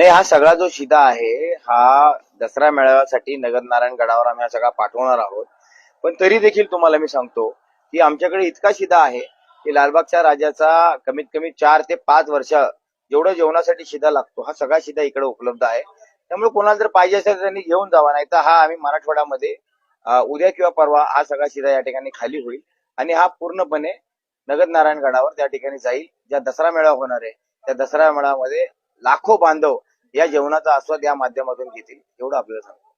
नाही हा सगळा जो शिदा आहे हा दसरा मेळाव्यासाठी नगर नारायण गडावर आम्ही हा सगळा पाठवणार आहोत. पण तरी देखील तुम्हाला मी सांगतो की आमच्याकडे इतका शिदा आहे की लालबागच्या राजाचा कमीत कमी चार ते पाच वर्ष जेवढं जेवणासाठी शिदा लागतो हा सगळा शिदा इकडे उपलब्ध आहे. त्यामुळे कोणाला जर पाहिजे असेल तर त्यांनी घेऊन जावा नाही तर हा आम्ही मराठवाड्यामध्ये उद्या किंवा परवा हा सगळा शिदा या ठिकाणी खाली होईल आणि हा पूर्णपणे नगर नारायण गडावर त्या ठिकाणी जाईल. ज्या दसरा मेळावा होणार आहे त्या दसरा मेळाव्यामध्ये लाखो बांधव या जेवणाचा आस्वाद या माध्यमातून घेतील एवढं आपल्याला सांगतो.